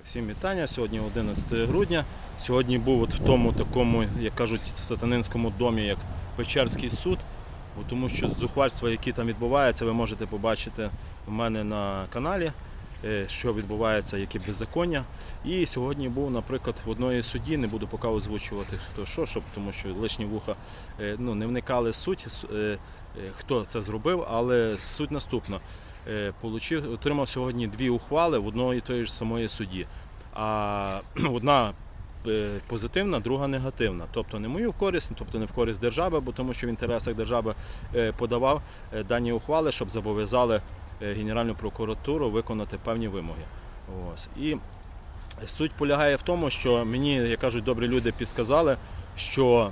Всім вітання. Сьогодні 11 грудня. Сьогодні був от в тому такому, як кажуть, сатанинському домі, як Печерський суд. Бо тому що зухвальства, які там відбуваються, ви можете побачити в мене на каналі, е, що відбувається, які беззаконня. І сьогодні був, наприклад, в одної судді, не буду поки озвучувати хто що, щоб, тому що лишні вуха е, ну, не вникали суть, е, хто це зробив, але суть наступна. Е, Получив, отримав сьогодні дві ухвали в одної і тої ж самої судді. А одна е, позитивна, друга негативна. Тобто не мою користь, тобто не в користь держави, бо тому що в інтересах держави е, подавав дані ухвали, щоб зобов'язали Генеральну прокуратуру виконати певні вимоги. Ось. І суть полягає в тому, що мені, як кажуть, добрі люди підсказали, що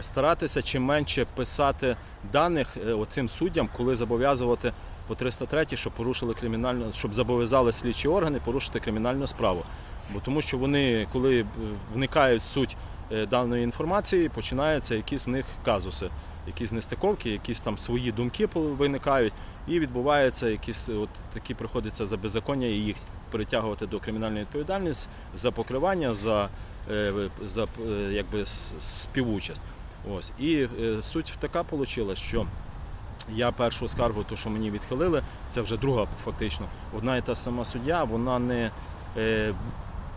старатися чим менше писати даних е, оцим суддям, коли зобов'язувати по 303, щоб порушили кримінальну, щоб зобов'язали слідчі органи порушити кримінальну справу. Бо тому що вони, коли е, вникають в суть е, даної інформації, починаються якісь в них казуси, якісь нестиковки, якісь там свої думки виникають, і відбуваються якісь от такі приходиться за беззаконня і їх притягувати до кримінальної відповідальності за покривання, за, е, за е, якби співучасть. Ось. І е, суть така вийшла, що я першу скаргу, то що мені відхилили, це вже друга фактично. Одна і та сама суддя, вона не е,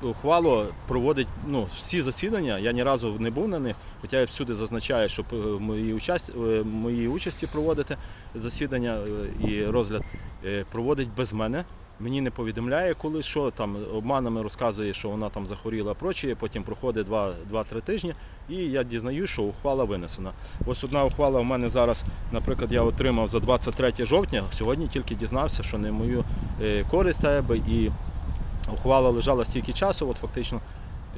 ухвалу проводить ну, всі засідання. Я ні разу не був на них, хоча я всюди зазначаю, щоб е, в моїй участі, моїй участі проводити засідання е, і розгляд е, проводить без мене. Мені не повідомляє, коли що там обманами розказує, що вона там захворіла прочі. Потім проходить 2-3 тижні, і я дізнаюсь, що ухвала винесена. Ось одна ухвала в мене зараз, наприклад, я отримав за 23 жовтня. Сьогодні тільки дізнався, що не мою е, користь тебе, і ухвала лежала стільки часу, от фактично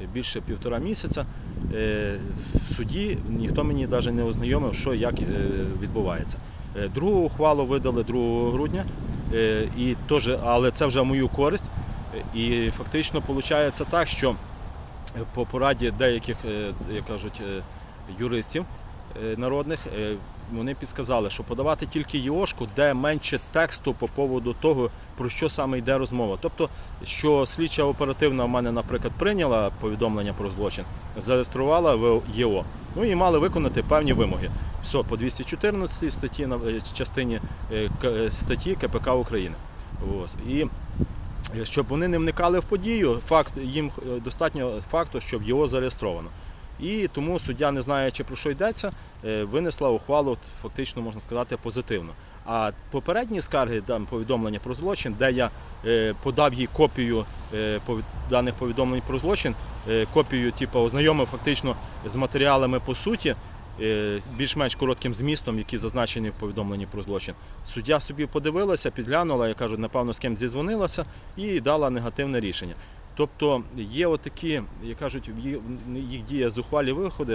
е, більше півтора місяця. Е, В суді ніхто мені навіть не ознайомив, що як відбувається. Другу ухвалу видали 2 грудня, і теж, але це вже мою користь. Е, І фактично виходить так, що по пораді деяких, е, як кажуть, е, юристів е, народних, е, вони підсказали, що подавати тільки ЄОшку, де менше тексту по поводу того, про що саме йде розмова. Тобто, що слідча оперативна в мене, наприклад, прийняла повідомлення про злочин, зареєструвала в ЄО. Ну і мали виконати певні вимоги. Все, по 214 статті на- е, частині е, е, статті КПК України. Ось. І щоб вони не вникали в подію, факт їм е, достатньо факту, щоб його зареєстровано. І тому суддя, не знаючи про що йдеться, е, винесла ухвалу фактично можна сказати позитивно. А попередні скарги там повідомлення про злочин, де я е, подав їй копію е, даних повідомлень про злочин, копію, типу, ознайомив фактично з матеріалами по суті, більш-менш коротким змістом, які зазначені в повідомленні про злочин. Суддя собі подивилася, підглянула, я кажу, напевно, з ким зізвонилася і дала негативне рішення. Тобто є отакі, як кажуть, їх діє зухвалі виходи,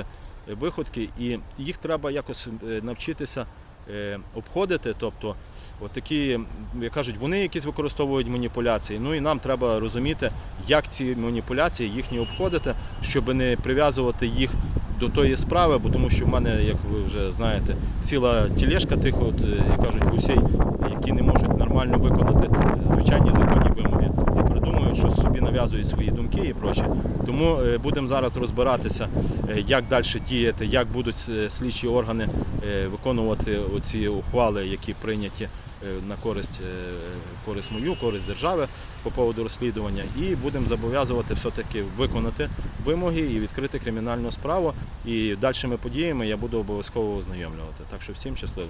е, виходки, і їх треба якось е, навчитися е, обходити. Тобто, отакі, як кажуть, вони якісь використовують маніпуляції. Ну і нам треба розуміти, як ці маніпуляції їхні обходити, щоб не прив'язувати їх до тої справи, бо тому що в мене, як ви вже знаєте, ціла тілешка тих, от, як кажуть, гусей, які не можуть нормально виконати звичайні законні вимоги і придумують, що собі нав'язують свої думки і проче. Тому е, будемо зараз розбиратися, е, як далі діяти, як будуть е, слідчі органи виконувати оці ухвали, які прийняті на користь, користь мою, користь держави по поводу розслідування, і будемо зобов'язувати все-таки виконати вимоги і відкрити кримінальну справу. І дальшими подіями я буду обов'язково ознайомлювати. Так що всім щасливо.